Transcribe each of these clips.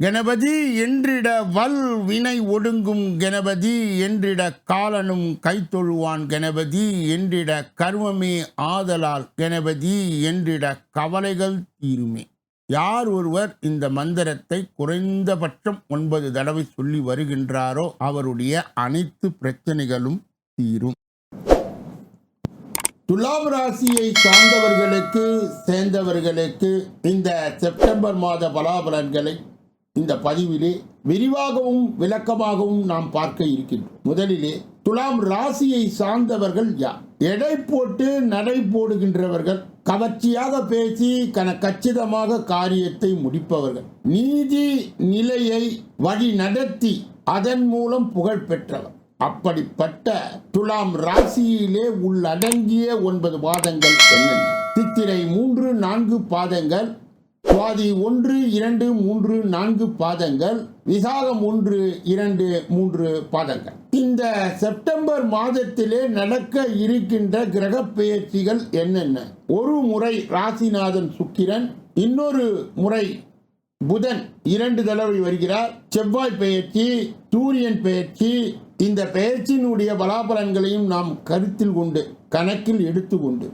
கணபதி என்றிட வல் வினை ஒடுங்கும் கணபதி என்றிட காலனும் கைத்தொழுவான் கணபதி என்றிட கர்மமே ஆதலால் கணபதி என்றிட கவலைகள் தீருமே. யார் ஒருவர் இந்த மந்திரத்தை குறைந்தபட்சம் ஒன்பது தடவை சொல்லி வருகின்றாரோ அவருடைய அனைத்து பிரச்சனைகளும் தீரும். துலாம் ராசியை சார்ந்தவர்களுக்கு சேர்ந்தவர்களுக்கு இந்த செப்டம்பர் மாத பலாபலன்களை இந்த பதிவிலே விரிவாகவும் விளக்கமாகவும் நாம் பார்க்க இருக்கின்றோம். முதலிலே துலாம் ராசியை சார்ந்தவர்கள் யார்? எடை போட்டு நடை போடுகின்றவர்கள் கவர்ச்சியாக பேசி கன கச்சிதமாக காரியத்தை முடிப்பவர்கள். நீதி நிலையை வழி நடத்தி அதன் மூலம் புகழ் பெற்றவர். அப்படிப்பட்ட துலாம் ராசியிலே உள்ளடங்கிய ஒன்பது பாதங்கள் என்னென்ன? சித்திரை மூன்று நான்கு பாதங்கள் சுவாதி ஒன்று இரண்டு மூன்று நான்கு பாதங்கள் விசாகம் ஒன்று இரண்டு மூன்று பாதங்கள். இந்த செப்டம்பர் மாதத்திலே நடக்க இருக்கின்ற கிரக பெயர்ச்சிகள் என்னென்ன? ஒரு முறை ராசிநாதன் சுக்கிரன் இன்னொரு முறை புதன் இரண்டு தடவை வருகிறார். செவ்வாய் பெயர்ச்சி சூரியன் பெயர்ச்சி இந்த பெயர்ச்சியினுடைய பலாபலன்களையும் நாம் கருத்தில் கொண்டு கணக்கில் எடுத்துக்கொண்டு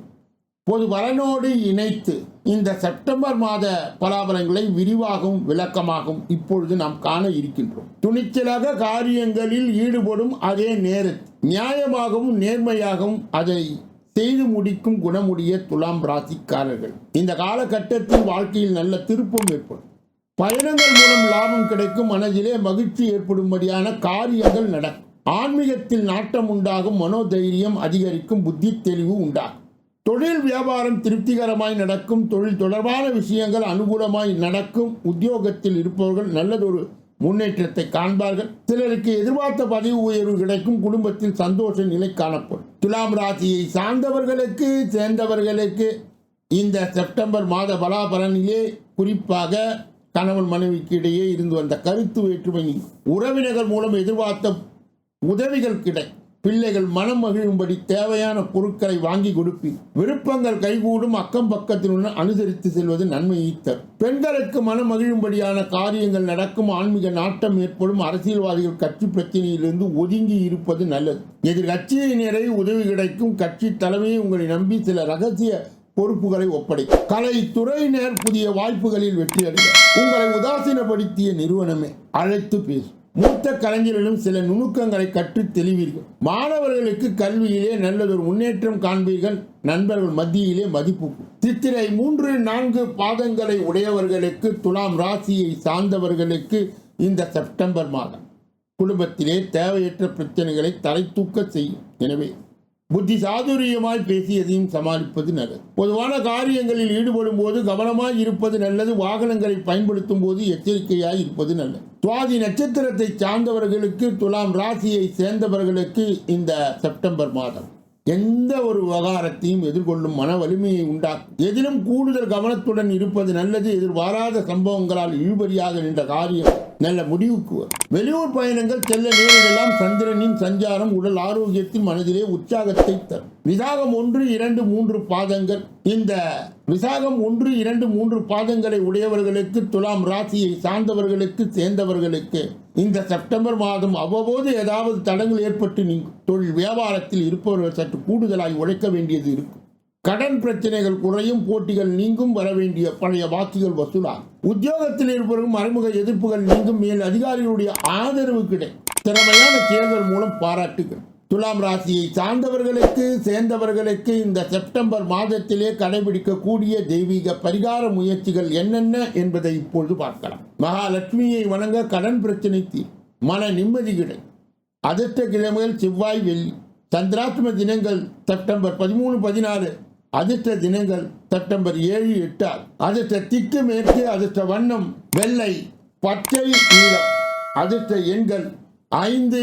பொது வரனோடு இணைத்து இந்த செப்டம்பர் மாத பலாபலங்களை விரிவாகவும் விளக்கமாகவும் இப்பொழுது நாம் காண இருக்கின்றோம். துணிச்சலாக காரியங்களில் ஈடுபடும் அதே நேரத்தில் நியாயமாகவும் நேர்மையாகவும் அதை செய்து முடிக்கும் குணமுடைய துலாம் ராசிக்காரர்கள். இந்த காலகட்டத்தில் வாழ்க்கையில் நல்ல திருப்பம் ஏற்படும். பயணங்கள் மூலம் லாபம் கிடைக்கும் மனதிலே மகிழ்ச்சி ஏற்படும்படியான காரியங்கள் நடக்கும். ஆன்மீகத்தில் நாட்டம் உண்டாகும் மனோதைரியம் அதிகரிக்கும் புத்தி தெளிவு உண்டாகும். தொழில் வியாபாரம் திருப்திகரமாய் நடக்கும் தொழில் தொடர்பான விஷயங்கள் அனுகூலமாய் நடக்கும் உத்தியோகத்தில் இருப்பவர்கள் நல்லதொரு முன்னேற்றத்தை காண்பார்கள். சிலருக்கு எதிர்பார்த்த பதவி உயர்வு கிடைக்கும் குடும்பத்தில் சந்தோஷ நிலை காணப்படும். துலாம் ராசியை சார்ந்தவர்களுக்கு சேர்ந்தவர்களுக்கு இந்த செப்டம்பர் மாத பலாபலனிலே குறிப்பாக கணவன் மனைவிக்கு இடையே இருந்து வந்த கருத்து வேற்றுமை உறவினர்கள் மூலம் எதிர்பார்த்த உதவிகள் கிடைக்கும். பிள்ளைகள் மனம் மகிழும்படி தேவையான பொருட்களை வாங்கி கொடுப்பி விருப்பங்கள் கைகூடும் அக்கம் பக்கத்தினுடன் அனுசரித்து செல்வது நன்மையை தரும் பெண்களுக்கு மனம் மகிழும்படியான காரியங்கள் நடக்கும் ஆன்மீக நாட்டம் ஏற்படும் அரசியல்வாதிகள் கட்சி பிரச்சனையிலிருந்து ஒதுங்கி இருப்பது நல்லது. எதிர்கட்சியினரை உதவி கிடைக்கும் கட்சி தலைமையை உங்களை நம்பி சில ரகசிய பொறுப்புகளை ஒப்படை கலைத்துறையினர் புதிய வாய்ப்புகளில் வெற்றியடைய உங்களை உதாசீனப்படுத்திய நிறுவனமே. அழைத்து பேசும் மூத்த கலைஞர்களும் சில நுணுக்கங்களை கற்று தெளிவீர்கள். மாணவர்களுக்கு கல்வியிலே நல்லதொரு முன்னேற்றம் காண்பீர்கள். நண்பர்கள் மத்தியிலே மதிப்பு. சித்திரை மூன்று நான்கு பாதங்களை உடையவர்களுக்கு துலாம் ராசியை சார்ந்தவர்களுக்கு இந்த செப்டம்பர் மாதம் குடும்பத்திலே தேவையற்ற பிரச்சனைகளை தலை தூக்க செய்யும். எனவே புத்தி சாதுரியமாய் பேசியதையும் சமாளிப்பது நல்லது. பொதுவான காரியங்களில் ஈடுபடும் போது கவனமாய் இருப்பது நல்லது. வாகனங்களை பயன்படுத்தும் போது எச்சரிக்கையாய் இருப்பது நல்லது. சுவாதி நட்சத்திரத்தை சார்ந்தவர்களுக்கு துலாம் ராசியை சேர்ந்தவர்களுக்கு இந்த செப்டம்பர் மாதம் எந்த ஒரு விவகாரத்தையும் எதிர்கொள்ளும் மன வலிமையை உண்டாக்கும். எதிலும் கூடுதல் கவனத்துடன் இருப்பது நல்லது. எதிர்பாராத சம்பவங்களால் இழுபறியாக நின்ற காரியம். நல்ல முடிவுக்கு வரும் வெளியூர் பயணங்கள் செல்ல நேரிடலாம். சந்திரனின் சஞ்சாரம் உடல் ஆரோக்கியத்தின் மனதிலே உற்சாகத்தை தரும். விசாகம் ஒன்று இரண்டு மூன்று பாதங்கள். இந்த விசாகம் ஒன்று இரண்டு மூன்று பாதங்களை உடையவர்களுக்கு துலாம் ராசியை சார்ந்தவர்களுக்கு சேர்ந்தவர்களுக்கு இந்த செப்டம்பர் மாதம் அவ்வப்போது ஏதாவது தடங்கள் ஏற்பட்டு நீங்கும். தொழில் வியாபாரத்தில் இருப்பவர்கள் சற்று கூடுதலாய் உழைக்க வேண்டியது இருக்கும். கடன் பிரச்சனைகள் குறையும் போட்டிகள் நீங்கும் வர வேண்டிய பழைய பாக்கிகள் வசூலாகும். உத்தியோகத்தில் இருப்பவர்கள் மறைமுக எதிர்ப்புகள் நீங்கும் மேல் அதிகாரிகளுடைய ஆதரவு கிடை திறமையான செயல்கள் மூலம் பாராட்டுகள். துலாம் ராசியை சார்ந்தவர்களுக்கு சேர்ந்தவர்களுக்கு இந்த செப்டம்பர் மாதத்திலே கடைபிடிக்கக்கூடிய தெய்வீக பரிகார முயற்சிகள் என்னென்ன என்பதை இப்பொழுது பார்க்கலாம். மகாலட்சுமியை வணங்க கடன் பிரச்சனை தீர் மன நிம்மதி கிடை அதிர்ஷ்ட கிழமைகள் செவ்வாய் வெள்ளி. சந்திராஷ்டம தினங்கள் செப்டம்பர் பதிமூணு பதினாறு. அதிர்ஷ்ட தினங்கள் செப்டம்பர் ஏழு எட்டு ஆறு. அதிர்ஷ்ட திக்கு மேற்கு அதிர்ஷ்ட வண்ணம் வெள்ளை பச்சை நீளம் அதிர்ஷ்ட எண்கள் ஐந்து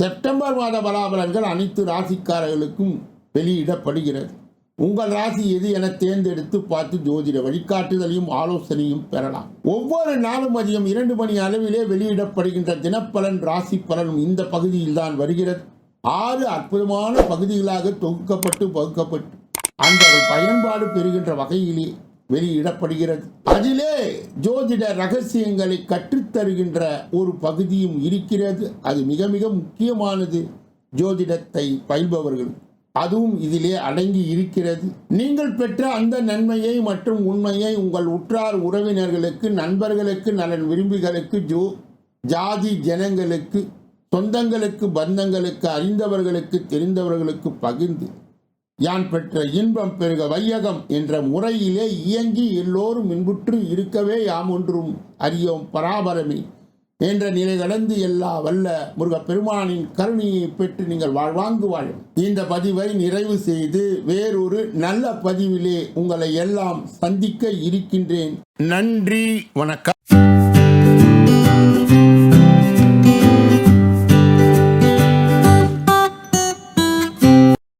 செப்டம்பர் மாத பலாபலன்கள் அனைத்து ராசிக்காரர்களுக்கும் வெளியிடப்படுகிறது. உங்கள் ராசி எது என தேர்ந்தெடுத்து பார்த்து ஜோதிட வழிகாட்டுதலையும் ஆலோசனையும் பெறலாம். ஒவ்வொரு நாளும் மதியம் இரண்டு மணி அளவிலே வெளியிடப்படுகின்ற தினப்பலன் ராசி பலனும் இந்த பகுதியில் தான் வருகிறது. ஆறு அற்புதமான பகுதிகளாக தொகுக்கப்பட்டு பகுக்கப்பட்டு அந்த பயன்பாடு பெறுகின்ற வகையிலே வெளியிடப்படுகிறது. அதிலே ஜோதிட ரகசியங்களை கற்றுத்தருகின்ற ஒரு பகுதியும் இருக்கிறது. அது மிக மிக முக்கியமானது. ஜோதிடத்தை பயில்பவர்கள். அதுவும் இதிலே அடங்கி இருக்கிறது. நீங்கள் பெற்ற அந்த நன்மையை மற்றும் உண்மையை உங்கள் உற்றார் உறவினர்களுக்கு நண்பர்களுக்கு நலன் விரும்பிகளுக்கு ஜோ ஜாதி ஜனங்களுக்கு சொந்தங்களுக்கு பந்தங்களுக்கு அறிந்தவர்களுக்கு தெரிந்தவர்களுக்கு பகிர்ந்து யான் பெற்ற இன்பம் பெருக வையகம் என்ற முறையிலே இயங்கி எல்லோரும் இன்புற்று இருக்கவே யாம் ஒன்றும். அறியோம் பராபரமே. என்ற நிலை கடந்து எல்லா வல்ல முருகப்பெருமானின் கருணையை பெற்று நீங்கள் வாழ்வாங்கு வாழும் இந்த பதிவை நிறைவு செய்து வேறொரு நல்ல பதிவிலே உங்களை எல்லாம் சந்திக்க இருக்கின்றேன். நன்றி வணக்கம்.